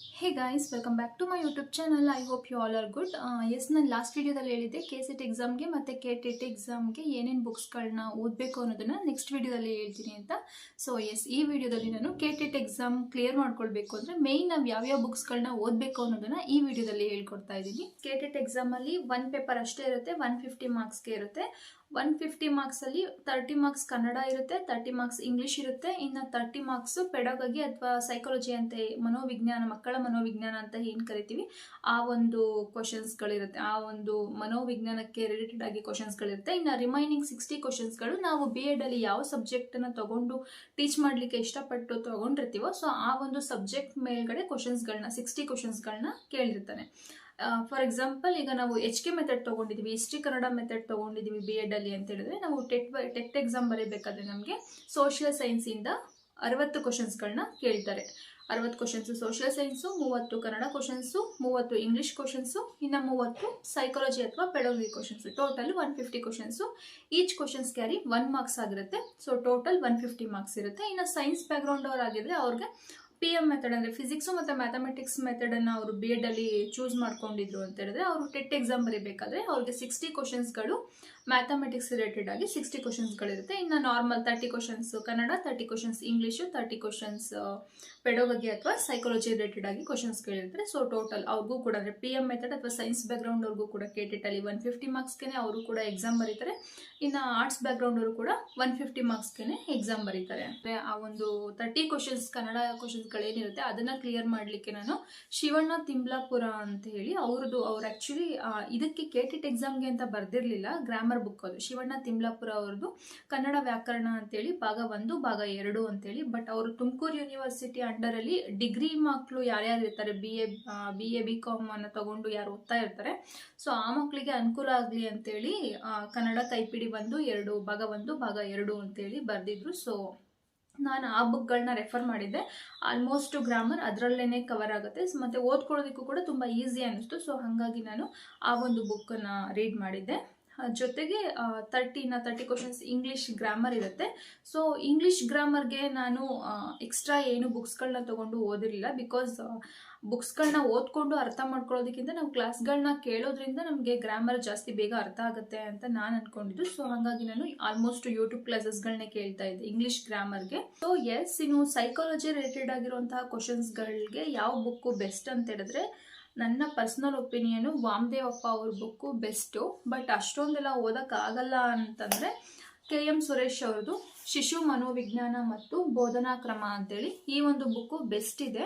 Hey guys welcome back to my YouTube channel I hope you all are good yes ನಾನು last ವೀಡಿಯೋದಲ್ಲಿ ಹೇಳಿದ್ದೆ K set ಎಕ್ಸಾಮ್ಗೆ ಮತ್ತು K T T ಎಕ್ಸಾಮ್ಗೆ ಏನೇನು ಬುಕ್ಸ್ಗಳನ್ನ ಓದಬೇಕು ಅನ್ನೋದನ್ನು ನೆಕ್ಸ್ಟ್ ವೀಡಿಯೋದಲ್ಲಿ ಹೇಳ್ತೀನಿ ಅಂತ. ಸೊ ಎಸ್ ಈ ವಿಡಿಯೋದಲ್ಲಿ ನಾನು K T T exam clear ಮಾಡ್ಕೊಳ್ಬೇಕು ಅಂದರೆ ಮೇಯ್ನ್ ನಾವು ಯಾವ್ಯಾವ ಬುಕ್ಸ್ಗಳನ್ನ ಓದಬೇಕು ಅನ್ನೋದನ್ನು ಈ ವಿಡಿಯೋದಲ್ಲಿ ಹೇಳ್ಕೊಡ್ತಾ ಇದ್ದೀನಿ. ಕೆ ಟೆಟ್ ಎಕ್ಸಾಮಲ್ಲಿ ಒನ್ ಪೇಪರ್ ಅಷ್ಟೇ ಇರುತ್ತೆ ಒನ್ ಫಿಫ್ಟಿ ಮಾರ್ಕ್ಸ್ಗೆ ಇರುತ್ತೆ. ಒನ್ ಫಿಫ್ಟಿ ಮಾರ್ಕ್ಸಲ್ಲಿ ತರ್ಟಿ ಮಾರ್ಕ್ಸ್ ಕನ್ನಡ ಇರುತ್ತೆ ತರ್ಟಿ ಮಾರ್ಕ್ಸ್ ಇಂಗ್ಲೀಷ್ ಇರುತ್ತೆ, ಇನ್ನು ತರ್ಟಿ ಮಾರ್ಕ್ಸು ಪೆಡಾಗಗಿ ಅಥವಾ ಸೈಕಾಲಜಿ ಅಂತ ಮನೋವಿಜ್ಞಾನ, ಮಕ್ಕಳ ಮನೋವಿಜ್ಞಾನ ಅಂತ ಏನು ಕರಿತೀವಿ, ಆ ಒಂದು ಕ್ವಶನ್ಸ್ಗಳಿರುತ್ತೆ ಆ ಒಂದು ಮನೋವಿಜ್ಞಾನಕ್ಕೆ ರಿಲೇಟೆಡ್ ಆಗಿ ಕ್ವಶನ್ಸ್ಗಳಿರುತ್ತೆ ಇನ್ನು ರಿಮೈನಿಂಗ್ ಸಿಕ್ಸ್ಟಿ ಕ್ವಶನ್ಸ್ಗಳು ನಾವು ಬಿ ಎಡಲ್ಲಿ ಯಾವ ಸಬ್ಜೆಕ್ಟನ್ನು ತಗೊಂಡು ಟೀಚ್ ಮಾಡಲಿಕ್ಕೆ ಇಷ್ಟಪಟ್ಟು ತೊಗೊಂಡಿರ್ತೀವೋ ಸೊ ಆ ಒಂದು ಸಬ್ಜೆಕ್ಟ್ ಮೇಲ್ಗಡೆ ಕ್ವಶನ್ಸ್ಗಳನ್ನ ಸಿಕ್ಸ್ಟಿ ಕ್ವಶನ್ಸ್ಗಳನ್ನ ಕೇಳಿರ್ತಾನೆ. ಫಾರ್ ಎಕ್ಸಾಂಪಲ್ ಈಗ ನಾವು ಎಚ್ ಕೆ ಮೆಥಡ್ ತೊಗೊಂಡಿದ್ದೀವಿ ಹಿಸ್ಟ್ರಿ ಕನ್ನಡ ಮೆಥಡ್ ತೊಗೊಂಡಿದ್ದೀವಿ ಬಿ ಅಲ್ಲಿ ಅಂತ ಹೇಳಿದ್ರೆ ನಾವು ಟೆಟ್ ಟೆಟ್ ಎಕ್ಸಾಮ್ ಬರೀಬೇಕಾದ್ರೆ ನಮಗೆ ಸೋಷಿಯಲ್ ಸೈನ್ಸಿಂದ ಅರವತ್ತು ಕ್ವಶನ್ಸ್ಗಳನ್ನ ಕೇಳ್ತಾರೆ. ಅರವತ್ತು ಕ್ವಶನ್ಸು ಸೋಷಿಯಲ್ ಸೈನ್ಸು ಮೂವತ್ತು ಕನ್ನಡ ಕ್ವಶನ್ಸು ಮೂವತ್ತು ಇಂಗ್ಲೀಷ್ ಕ್ವಶನ್ಸು ಇನ್ನು ಮೂವತ್ತು ಸೈಕಾಲಜಿ ಅಥವಾ pedagogy questions total one fifty questions each questions carry one marks ಆಗಿರುತ್ತೆ. So total one fifty marks ಇರುತ್ತೆ. ಇನ್ನು ಸೈನ್ಸ್ ಬ್ಯಾಕ್ಗ್ರೌಂಡ್ ಅವ್ರು ಅವ್ರಿಗೆ ಪಿ ಎಂ ಮೆಥಡ್ ಅಂದರೆ ಫಿಸಿಕ್ಸು ಮತ್ತು ಮ್ಯಾಥಮೆಟಿಕ್ಸ್ ಮೆಥಡನ್ನು ಅವರು ಬಿ ಎಡಲ್ಲಿ ಚೂಸ್ ಮಾಡ್ಕೊಂಡಿದ್ರು ಅಂತ ಹೇಳಿದ್ರೆ ಅವರು ಟೆಟ್ ಎಕ್ಸಾಮ್ ಬರೀಬೇಕಾದ್ರೆ ಅವ್ರಿಗೆ ಸಿಕ್ಸ್ಟಿ ಕ್ವಶನ್ಸ್ಗಳು ಮ್ಯಾಥಮೆಟಿಕ್ಸ್ ರಿಲೇಟೆಡ್ ಆಗಿ ಸಿಕ್ಸ್ಟಿ ಕ್ವಶನ್ಸ್ಗಳಿರುತ್ತೆ ಇನ್ನು normal thirty questions Kannada thirty questions English thirty questions pedagogy ಅಥವಾ ಸೈಕಾಲಜಿ ರಿಲೇಟೆಡ್ ಆಗಿ ಕ್ವಶನ್ಸ್ ಕೇಳಿರ್ತಾರೆ. ಸೊ ಟೋಟಲ್ ಅವ್ರಿಗೂ ಕೂಡ ಅಂದರೆ ಪಿ ಎಂ ಮೆಥಡ್ ಅಥವಾ ಸೈನ್ಸ್ ಬ್ಯಾಕ್ಗ್ರೌಂಡ್ ಅವ್ರಿಗೂ ಕೂಡ ಕೆ ಟಿ ಟಲ್ಲಿ ಒನ್ ಫಿಫ್ಟಿ ಮಾರ್ಕ್ಸ್ಗೆ ಅವರು ಕೂಡ ಎಕ್ಸಾಮ್ ಬರೀತಾರೆ. ಇನ್ನು ಆರ್ಟ್ಸ್ ಬ್ಯಾಕ್ಗ್ರೌಂಡ್ ಅವರು ಕೂಡ ಒನ್ ಫಿಫ್ಟಿ ಮಾರ್ಕ್ಸ್ಗೆ ಎಕ್ಸಾಮ್ ಬರೀತಾರೆ. ಅಂದರೆ ಆ ಒಂದು ತರ್ಟಿ ಕ್ವಶನ್ಸ್ ಕನ್ನಡ ಕ್ವಶನ್ಸ್ಗಳೇನಿರುತ್ತೆ ಅದನ್ನು ಕ್ಲಿಯರ್ ಮಾಡಲಿಕ್ಕೆ ನಾನು ಶಿವಣ್ಣ ತಿಂಬ್ಲಾಪುರ ಅಂತ ಹೇಳಿ ಅವ್ರದ್ದು ಅವ್ರು ಆ್ಯಕ್ಚುಲಿ ಇದಕ್ಕೆ ಕೆ ಟಿ ಟಿ ಎಕ್ಸಾಮ್ಗೆ ಅಂತ ಬರ್ದಿರಲಿಲ್ಲ. ಗ್ರಾಮರ್ ಬುಕ್ ಅದು. ಶಿವಣ್ಣ ತಿಮ್ಲಾಪುರ ಅವ್ರದ್ದು ಕನ್ನಡ ವ್ಯಾಕರಣ ಅಂತೇಳಿ ಭಾಗ ಒಂದು, ಭಾಗ ಎರಡು ಅಂತೇಳಿ. ಬಟ್ ಅವರು ತುಮಕೂರು ಯೂನಿವರ್ಸಿಟಿ ಅಂಡರಲ್ಲಿ ಡಿಗ್ರಿ ಮಕ್ಕಳು ಯಾರ್ಯಾರು ಇರ್ತಾರೆ B A B A B com ಅನ್ನು ತಗೊಂಡು ಯಾರು ಓದ್ತಾ ಇರ್ತಾರೆ. ಸೊ ಆ ಮಕ್ಕಳಿಗೆ ಅನುಕೂಲ ಆಗಲಿ ಅಂತೇಳಿ ಕನ್ನಡ ಕೈಪಿಡಿ ಒಂದು, ಎರಡು, ಭಾಗ ಒಂದು, ಭಾಗ ಎರಡು ಅಂತೇಳಿ ಬರೆದಿದ್ರು. ಸೊ ನಾನು ಆ ಬುಕ್ಗಳನ್ನ ರೆಫರ್ ಮಾಡಿದ್ದೆ. ಆಲ್ಮೋಸ್ಟ್ ಗ್ರಾಮರ್ ಅದರಲ್ಲೇ ಕವರ್ ಆಗುತ್ತೆ. ಮತ್ತೆ ಓದ್ಕೊಳ್ಳೋದಕ್ಕೂ ಕೂಡ ತುಂಬ ಈಸಿ ಅನ್ನಿಸ್ತು. ಸೊ ಹಾಗಾಗಿ ನಾನು ಆ ಒಂದು ಬುಕ್ಕನ್ನು ರೀಡ್ ಮಾಡಿದ್ದೆ. ಜೊತೆಗೆ ತರ್ಟಿನ ತರ್ಟಿ ಕ್ವಶನ್ಸ್ ಇಂಗ್ಲೀಷ್ ಗ್ರಾಮರ್ ಇರುತ್ತೆ. ಸೊ ಇಂಗ್ಲೀಷ್ ಗ್ರಾಮರ್ಗೆ ನಾನು ಎಕ್ಸ್ಟ್ರಾ ಏನು ಬುಕ್ಸ್ಗಳನ್ನ ತೊಗೊಂಡು ಓದಿರಲಿಲ್ಲ ಬಿಕಾಸ್ ಬುಕ್ಸ್ಗಳನ್ನ ಓದ್ಕೊಂಡು ಅರ್ಥ ಮಾಡ್ಕೊಳ್ಳೋದಕ್ಕಿಂತ ನಾವು ಕ್ಲಾಸ್ಗಳನ್ನ ಕೇಳೋದ್ರಿಂದ ನಮಗೆ ಗ್ರಾಮರ್ ಜಾಸ್ತಿ ಬೇಗ ಅರ್ಥ ಆಗುತ್ತೆ ಅಂತ ನಾನು ಅನ್ಕೊಂಡಿದ್ದು. ಸೊ ಹಾಗಾಗಿ ನಾನು ಆಲ್ಮೋಸ್ಟ್ ಯೂಟ್ಯೂಬ್ ಕ್ಲಾಸಸ್ಗಳನ್ನೇ ಕೇಳ್ತಾ ಇದ್ದೆ ಇಂಗ್ಲಿಷ್ ಗ್ರಾಮರ್ಗೆ ಸೊ ಎಸ್ ಇನ್ನು ಸೈಕಾಲಜಿ ರಿಲೇಟೆಡ್ ಆಗಿರುವಂತಹ ಕ್ವಶನ್ಸ್ಗಳಿಗೆ ಯಾವ ಬುಕ್ಕು ಬೆಸ್ಟ್ ಅಂತ ಹೇಳಿದ್ರೆ ನನ್ನ ಪರ್ಸ್ನಲ್ ಒಪಿನಿಯನು ವಾಮದೇವಪ್ಪ ಅವ್ರ ಬುಕ್ಕು ಬೆಸ್ಟು ಬಟ್ ಅಷ್ಟೊಂದೆಲ್ಲ ಓದೋಕ್ಕಾಗಲ್ಲ ಅಂತಂದರೆ ಕೆ ಎಂ ಸುರೇಶ್ ಅವ್ರದ್ದು ಶಿಶು ಮನೋವಿಜ್ಞಾನ ಮತ್ತು ಬೋಧನಾ ಕ್ರಮ ಅಂತೇಳಿ ಈ ಒಂದು ಬುಕ್ಕು ಬೆಸ್ಟ್ ಇದೆ.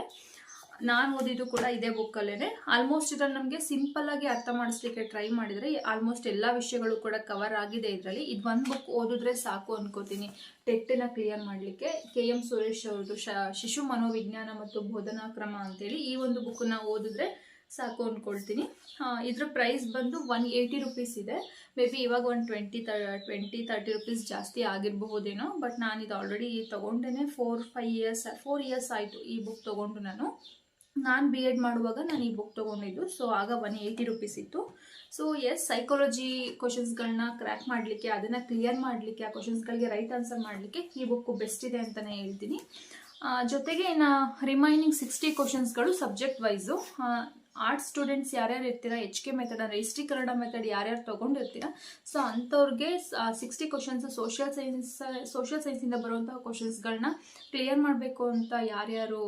ನಾನು ಓದಿದ್ದು ಕೂಡ ಇದೇ ಬುಕ್ಕಲ್ಲೇ ಆಲ್ಮೋಸ್ಟ್ ಇದರಲ್ಲಿ ನಮಗೆ ಸಿಂಪಲ್ಲಾಗಿ ಅರ್ಥ ಮಾಡಿಸ್ಲಿಕ್ಕೆ ಟ್ರೈ ಮಾಡಿದರೆ ಆಲ್ಮೋಸ್ಟ್ ಎಲ್ಲ ವಿಷಯಗಳು ಕೂಡ ಕವರ್ ಆಗಿದೆ ಇದರಲ್ಲಿ. ಇದು ಒಂದು ಬುಕ್ ಓದಿದ್ರೆ ಸಾಕು ಅನ್ಕೋತೀನಿ. ಟೆಟ್ಟನ್ನ ಕ್ಲಿಯರ್ ಮಾಡಲಿಕ್ಕೆ ಕೆ ಎಂ ಸುರೇಶ್ ಅವ್ರದ್ದು ಶಿಶು ಮನೋವಿಜ್ಞಾನ ಮತ್ತು ಬೋಧನಾ ಕ್ರಮ ಅಂತೇಳಿ ಈ ಒಂದು ಬುಕ್ಕನ್ನ ಓದಿದ್ರೆ ಸಾಕು ಅಂದ್ಕೊಳ್ತೀನಿ ಇದರ ಪ್ರೈಸ್ ಬಂದು ಒನ್ ಏಯ್ಟಿ ರುಪೀಸ್ ಇದೆ. ಮೇ ಬಿ ಇವಾಗ ಒಂದು ಟ್ವೆಂಟಿ ತ ಟ್ವೆಂಟಿ ತರ್ಟಿ ರುಪೀಸ್ ಜಾಸ್ತಿ ಆಗಿರಬಹುದೇನೋ ಬಟ್ ನಾನು ಇದು already ತೊಗೊಂಡೇ four five years four years ಆಯಿತು ಈ ಬುಕ್ ತೊಗೊಂಡು ನಾನು. ನಾನು ಬಿ ಎಡ್ ಮಾಡುವಾಗ ನಾನು ಈ ಬುಕ್ ತೊಗೊಂಡಿದ್ದು ಸೊ ಆಗ ಒನ್ ಏಯ್ಟಿ ರುಪೀಸ್ ಇತ್ತು. ಸೊ ಎಸ್ ಸೈಕಾಲಜಿ ಕ್ವಶನ್ಸ್ಗಳನ್ನ ಕ್ರ್ಯಾಕ್ ಮಾಡಲಿಕ್ಕೆ, ಅದನ್ನು ಕ್ಲಿಯರ್ ಮಾಡಲಿಕ್ಕೆ, ಆ ಕ್ವಶನ್ಸ್ಗಳಿಗೆ ರೈಟ್ ಆನ್ಸರ್ ಮಾಡಲಿಕ್ಕೆ ಈ ಬುಕ್ಕು ಬೆಸ್ಟ್ ಇದೆ ಅಂತಲೇ ಹೇಳ್ತೀನಿ. ಜೊತೆಗೆ ಇನ್ನು ರಿಮೈನಿಂಗ್ ಸಿಕ್ಸ್ಟಿ ಕ್ವಶನ್ಸ್ಗಳು ಸಬ್ಜೆಕ್ಟ್ ವೈಸು ಆರ್ಟ್ಸ್ ಸ್ಟೂಡೆಂಟ್ಸ್ ಯಾರ್ಯಾರು ಇರ್ತೀರಾ? ಎಚ್ ಕೆ ಮೆಥಡ್ ಅಂದರೆ ಹಿಸ್ಟ್ರಿ ಕನ್ನಡ ಮೆಥಡ್ ಯಾರ್ಯಾರು ತೊಗೊಂಡಿರ್ತೀರಾ? ಸೊ ಅಂಥವ್ರಿಗೆ sixty questions social science social ಸೈನ್ಸಿಂದ ಬರುವಂತಹ ಕ್ವಶನ್ಸ್ಗಳನ್ನ ಕ್ಲಿಯರ್ ಮಾಡಬೇಕು ಅಂತ ಯಾರ್ಯಾರು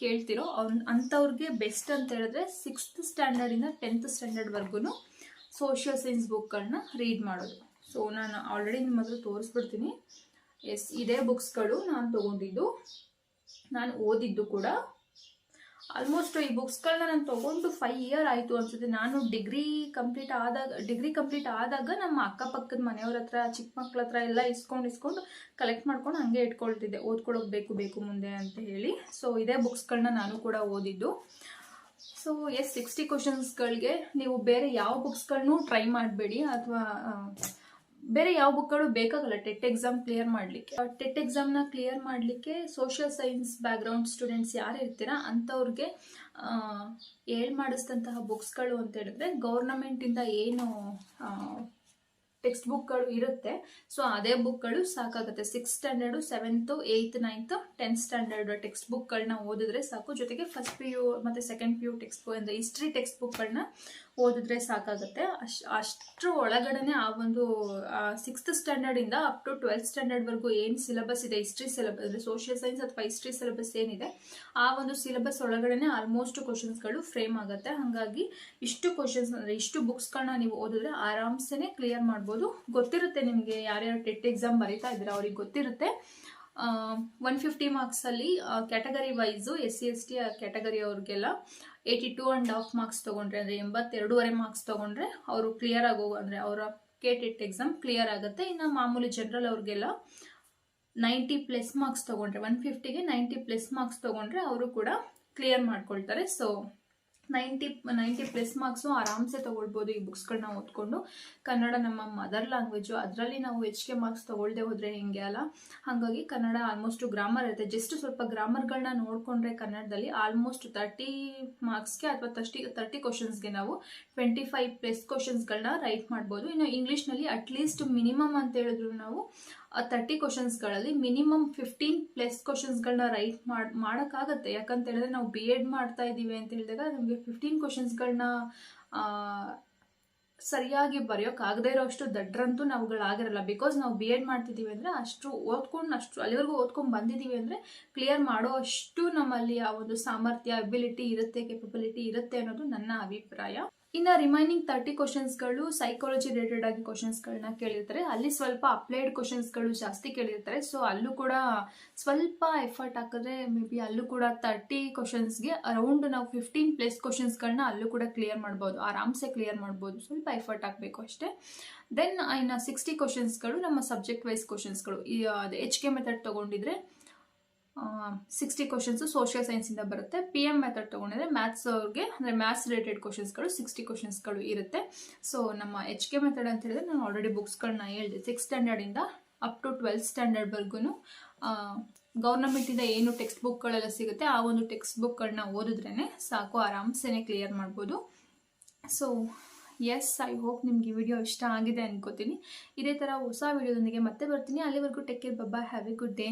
ಕೇಳ್ತಿರೋ ಅವ್ರ, ಅಂಥವ್ರಿಗೆ ಬೆಸ್ಟ್ ಅಂತ ಹೇಳಿದ್ರೆ ಸಿಕ್ಸ್ತ್ ಸ್ಟ್ಯಾಂಡರ್ಡಿಂದ ಟೆಂತ್ ಸ್ಟ್ಯಾಂಡರ್ಡ್ವರೆಗೂ ಸೋಷಿಯಲ್ ಸೈನ್ಸ್ ಬುಕ್ಗಳನ್ನ ರೀಡ್ ಮಾಡೋದು. ಸೊ ನಾನು ಆಲ್ರೆಡಿ ನಿಮ್ಮ ಹತ್ರ ತೋರಿಸ್ಬಿಡ್ತೀನಿ. ಎಸ್ ಇದೇ ಬುಕ್ಸ್ಗಳು ನಾನು ತೊಗೊಂಡಿದ್ದು. ನಾನು ಓದಿದ್ದು ಕೂಡ ಆಲ್ಮೋಸ್ಟ್ ಈ ಬುಕ್ಸ್ಗಳನ್ನ ನಾನು ತೊಗೊಂಡು ಫೈವ್ ಇಯರ್ ಆಯಿತು ಅನ್ಸುತ್ತೆ. ನಾನು ಡಿಗ್ರಿ ಕಂಪ್ಲೀಟ್ ಆದಾಗ ಡಿಗ್ರಿ ಕಂಪ್ಲೀಟ್ ಆದಾಗ ನಮ್ಮ ಅಕ್ಕಪಕ್ಕದ ಮನೆಯವ್ರ ಹತ್ರ ಚಿಕ್ಕ ಮಕ್ಳ ಹತ್ರ ಎಲ್ಲ ಇಸ್ಕೊಂಡು ಇಸ್ಕೊಂಡು ಕಲೆಕ್ಟ್ ಮಾಡ್ಕೊಂಡು ಹಂಗೆ ಇಟ್ಕೊಳ್ತಿದ್ದೆ. ಓದ್ಕೊಳ್ಳೋಕೆ ಬೇಕು ಬೇಕು ಮುಂದೆ ಅಂತ ಹೇಳಿ. ಸೊ ಇದೇ ಬುಕ್ಸ್ಗಳನ್ನ ನಾನು ಕೂಡ ಓದಿದ್ದು. ಸೊ ಎಸ್ ಸಿಕ್ಸ್ಟಿ ಕ್ವಶನ್ಸ್ಗಳಿಗೆ ನೀವು ಬೇರೆ ಯಾವ ಬುಕ್ಸ್ಗಳನ್ನೂ ಟ್ರೈ ಮಾಡಬೇಡಿ. ಅಥವಾ ಬೇರೆ ಯಾವ ಬುಕ್ಗಳು ಬೇಕಾಗಲ್ಲ ಟೆಟ್ ಎಕ್ಸಾಮ್ ಕ್ಲಿಯರ್ ಮಾಡಲಿಕ್ಕೆ. ಟೆಟ್ ಎಕ್ಸಾಮ್ನ ಕ್ಲಿಯರ್ ಮಾಡಲಿಕ್ಕೆ ಸೋಷಿಯಲ್ ಸೈನ್ಸ್ ಬ್ಯಾಕ್ಗ್ರೌಂಡ್ ಸ್ಟೂಡೆಂಟ್ಸ್ ಯಾರು ಇರ್ತೀರಾ ಅಂಥವ್ರಿಗೆ ಹೇಳ್ ಮಾಡಿಸಿದಂತಹ ಬುಕ್ಸ್ಗಳು ಅಂತ ಹೇಳಿದ್ರೆ ಗೌರ್ನಮೆಂಟಿಂದ ಏನು ಟೆಕ್ಸ್ಟ್ ಬುಕ್ಗಳು ಇರುತ್ತೆ. ಸೊ ಅದೇ ಬುಕ್ಗಳು ಸಾಕಾಗುತ್ತೆ. Six standard seventh eighth ninth tenth standard text ಬುಕ್ಗಳನ್ನ ಓದಿದ್ರೆ ಸಾಕು. ಜೊತೆಗೆ ಫಸ್ಟ್ ಪಿ ಯು ಮತ್ತು second P U text book ಅಂದ್ರೆ ಹಿಸ್ಟ್ರಿ ಟೆಕ್ಸ್ಟ್ ಬುಕ್ಗಳನ್ನ ಓದಿದ್ರೆ ಸಾಕಾಗುತ್ತೆ. ಅಶ್, ಅಷ್ಟರ ಒಳಗಡೆ ಆ ಒಂದು ಸಿಕ್ಸ್ತ್ ಸ್ಟ್ಯಾಂಡರ್ಡಿಂದ ಅಪ್ ಟು ಟ್ವೆಲ್ತ್ ಸ್ಟ್ಯಾಂಡರ್ಡ್ವರೆಗೂ ಏನು ಸಿಲೆಬಸ್ ಇದೆ ಹಿಸ್ಟ್ರಿ ಸಿಲೆಬಸ್ ಅಂದರೆ ಸೋಷಿಯಲ್ ಸೈನ್ಸ್ ಅಥವಾ ಹಿಸ್ಟ್ರಿ ಸಿಲೆಬಸ್ ಏನಿದೆ, ಆ ಒಂದು ಸಿಲೆಬಸ್ ಒಳಗಡೆ ಆಲ್ಮೋಸ್ಟ್ ಕ್ವಶನ್ಸ್ಗಳು ಫ್ರೇಮ್ ಆಗುತ್ತೆ. ಹಾಗಾಗಿ ಇಷ್ಟು ಕ್ವಶನ್ಸ್ ಅಂದರೆ ಇಷ್ಟು ಬುಕ್ಸ್ಗಳನ್ನ ನೀವು ಓದಿದ್ರೆ ಆರಾಮ್ಸೇನೆ ಕ್ಲಿಯರ್ ಮಾಡ್ಬೋದು. ಗೊತ್ತಿರುತ್ತೆ ನಿಮಗೆ ಯಾರ್ಯಾರು ಟೆಟ್ ಎಕ್ಸಾಮ್ ಬರೀತಾ ಇದ್ದೀರಾ, ಅವ್ರಿಗೆ ಗೊತ್ತಿರುತ್ತೆ. One fifty ಮಾರ್ಕ್ಸಲ್ಲಿ category wise S C S T category ಅವ್ರಿಗೆಲ್ಲ eighty two and half marks ತೊಗೊಂಡ್ರೆ, ಅಂದರೆ ಎಂಬತ್ತೆರಡೂವರೆ ಮಾರ್ಕ್ಸ್ ತೊಗೊಂಡ್ರೆ ಅವರು ಕ್ಲಿಯರ್ ಆಗೋ ಅಂದರೆ ಅವರ ಕೆ ಟೆಟ್ ಎಕ್ಸಾಮ್ ಕ್ಲಿಯರ್ ಆಗುತ್ತೆ. ಇನ್ನು ಮಾಮೂಲಿ ಜನರಲ್ ಅವ್ರಿಗೆಲ್ಲ ನೈಂಟಿ ಪ್ಲಸ್ ಮಾರ್ಕ್ಸ್ ತೊಗೊಂಡ್ರೆ ಒನ್ ಫಿಫ್ಟಿಗೆ ನೈಂಟಿ ಪ್ಲಸ್ ಮಾರ್ಕ್ಸ್ ತೊಗೊಂಡ್ರೆ ಅವರು ಕೂಡ ಕ್ಲಿಯರ್ ಮಾಡ್ಕೊಳ್ತಾರೆ. So ninety ninety plus marks ಆರಾಮ್ಸೆ ತೊಗೊಳ್ಬೋದು ಈ ಬುಕ್ಸ್ಗಳನ್ನ ಓದ್ಕೊಂಡು. ಕನ್ನಡ ನಮ್ಮ ಮದರ್ ಲ್ಯಾಂಗ್ವೇಜು. ಅದರಲ್ಲಿ ನಾವು ಕೆ ಮಾರ್ಕ್ಸ್ ತೊಗೊಳ್ದೆ ಹೋದರೆ ಹೇಗೆ ಅಲ್ಲ? ಹಾಗಾಗಿ ಕನ್ನಡ ಆಲ್ಮೋಸ್ಟು ಗ್ರಾಮರ್ ಇರುತ್ತೆ. ಜಸ್ಟ್ ಸ್ವಲ್ಪ ಗ್ರಾಮರ್ಗಳನ್ನ ನೋಡಿಕೊಂಡ್ರೆ ಕನ್ನಡದಲ್ಲಿ ಆಲ್ಮೋಸ್ಟ್ ತರ್ಟಿ ಮಾರ್ಕ್ಸ್ಗೆ ಅಥವಾ ತರ್ಟಿ ತರ್ಟಿ ಕ್ವಶನ್ಸ್ಗೆ ನಾವು ಟ್ವೆಂಟಿ ಫೈವ್ ಪ್ಲಸ್ ಕ್ವಶನ್ಸ್ಗಳನ್ನ ರೈಟ್ ಮಾಡ್ಬೋದು. ಇನ್ನು ಇಂಗ್ಲೀಷ್ನಲ್ಲಿ ಅಟ್ಲೀಸ್ಟ್ ಮಿನಿಮಮ್ ಅಂತ ಹೇಳಿದ್ರು ನಾವು ತರ್ಟಿ ಕ್ವಶನ್ಸ್ಗಳಲ್ಲಿ ಮಿನಿಮಮ್ ಫಿಫ್ಟೀನ್ ಪ್ಲಸ್ ಕ್ವಶನ್ಸ್ಗಳನ್ನ ರೈಟ್ ಮಾಡಿ, ಮಾಡೋಕ್ಕಾಗತ್ತೆ. ಯಾಕಂತ ಹೇಳಿದ್ರೆ ನಾವು ಬಿ ಎಡ್ ಮಾಡ್ತಾ ಇದ್ದೀವಿ ಅಂತ ಹೇಳಿದಾಗ ನಮಗೆ ಫಿಫ್ಟೀನ್ ಕ್ವಶನ್ಸ್ಗಳನ್ನ ಸರಿಯಾಗಿ ಬರೆಯೋಕ್ಕಾಗದೇ ಇರೋ ಅಷ್ಟು ದಡ್ರಂತೂ ನಾವುಗಳಾಗಿರಲ್ಲ. ಬಿಕಾಸ್ ನಾವು ಬಿ ಎಡ್ ಮಾಡ್ತಿದ್ದೀವಿ ಅಂದರೆ ಅಷ್ಟು ಓದ್ಕೊಂಡು, ಅಷ್ಟು ಅಲ್ಲಿವರೆಗೂ ಓದ್ಕೊಂಡು ಬಂದಿದ್ದೀವಿ ಅಂದರೆ ಕ್ಲಿಯರ್ ಮಾಡೋ ಅಷ್ಟು ನಮ್ಮಲ್ಲಿ ಆ ಒಂದು ಸಾಮರ್ಥ್ಯ ಅಬಿಲಿಟಿ ಇರುತ್ತೆ ಕೆಪಬಿಲಿಟಿ ಇರುತ್ತೆ ಅನ್ನೋದು ನನ್ನ ಅಭಿಪ್ರಾಯ. ಇನ್ನು ರಿಮೈನಿಂಗ್ ತರ್ಟಿ ಕ್ವಶನ್ಸ್ಗಳು ಸೈಕಾಲಜಿ ರಿಲೇಟೆಡ್ ಆಗಿ ಕ್ವಶನ್ಸ್ಗಳನ್ನ ಕೇಳಿರ್ತಾರೆ. ಅಲ್ಲಿ ಸ್ವಲ್ಪ ಅಪ್ಲೈಡ್ ಕ್ವಶನ್ಸ್ಗಳು ಜಾಸ್ತಿ ಕೇಳಿರ್ತಾರೆ. ಸೊ ಅಲ್ಲೂ ಕೂಡ ಸ್ವಲ್ಪ ಎಫರ್ಟ್ ಹಾಕಿದ್ರೆ ಮೇ ಬಿ ಅಲ್ಲೂ ಕೂಡ ತರ್ಟಿ ಕ್ವಶನ್ಸ್ಗೆ ಅರೌಂಡ್ ನಾವು ಫಿಫ್ಟೀನ್ ಪ್ಲಸ್ ಕ್ವಶನ್ಸ್ಗಳನ್ನ ಅಲ್ಲೂ ಕೂಡ ಕ್ಲಿಯರ್ ಮಾಡ್ಬೋದು. ಆರಾಮ್ಸೆ ಕ್ಲಿಯರ್ ಮಾಡ್ಬೋದು. ಸ್ವಲ್ಪ ಎಫರ್ಟ್ ಹಾಕಬೇಕು ಅಷ್ಟೇ. ದೆನ್ ಇನ್ನು ಸಿಕ್ಸ್ಟಿ ಕ್ವಶನ್ಸ್ಗಳು ನಮ್ಮ ಸಬ್ಜೆಕ್ಟ್ ವೈಸ್ ಕ್ವಶನ್ಸ್ಗಳು ಈ, ಅದು ಎಚ್ ಕೆ ಮೆಥಡ್ ತೊಗೊಂಡಿದ್ರೆ ಸಿಕ್ಸ್ಟಿ ಕ್ವಶನ್ಸು ಸೋಷಿಯಲ್ ಸೈನ್ಸಿಂದ ಬರುತ್ತೆ. ಪಿ ಎಂ ಮೆಥಡ್ ತೊಗೊಂಡಿದ್ರೆ ಮ್ಯಾಥ್ಸ್ ಅವ್ರಿಗೆ, ಅಂದರೆ ಮ್ಯಾಥ್ಸ್ ರಿಲೇಟೆಡ್ ಕ್ವಶನ್ಸ್ಗಳು ಸಿಕ್ಸ್ಟಿ ಕ್ವಶನ್ಸ್ಗಳು ಇರುತ್ತೆ. ಸೊ ನಮ್ಮ ಎಚ್ ಕೆ ಮೆಥಡ್ ಅಂತ ಹೇಳಿದ್ರೆ ನಾನು ಆಲ್ರೆಡಿ ಬುಕ್ಸ್ಗಳನ್ನ ಹೇಳಿದೆ. ಸಿಕ್ಸ್ ಸ್ಟ್ಯಾಂಡರ್ಡಿಂದ ಅಪ್ ಟು ಟ್ವೆಲ್ತ್ ಸ್ಟ್ಯಾಂಡರ್ಡ್ವರೆಗೂ ಗೌರ್ನಮೆಂಟಿಂದ ಏನು ಟೆಕ್ಸ್ಟ್ ಬುಕ್ಗಳೆಲ್ಲ ಸಿಗುತ್ತೆ, ಆ ಒಂದು ಟೆಕ್ಸ್ಟ್ ಬುಕ್ಗಳನ್ನ ಓದಿದ್ರೇ ಸಾಕು, ಆರಾಮ್ಸೇನೆ ಕ್ಲಿಯರ್ ಮಾಡ್ಬೋದು. ಸೊ ಎಸ್ ಐ ಹೋಪ್ ನಿಮ್ಗೆ ಈ ವಿಡಿಯೋ ಇಷ್ಟ ಆಗಿದೆ ಅನ್ಕೋತೀನಿ. ಇದೇ ಥರ ಹೊಸ ವಿಡಿಯೋದೊಂದಿಗೆ ಮತ್ತೆ ಬರ್ತೀನಿ. ಅಲ್ಲಿವರೆಗೂ ಟೇಕ್ ಕೇರ್ ಬಬ್ಬಾ ಹ್ಯಾವ್ ಎ ಗುಡ್ ಡೇ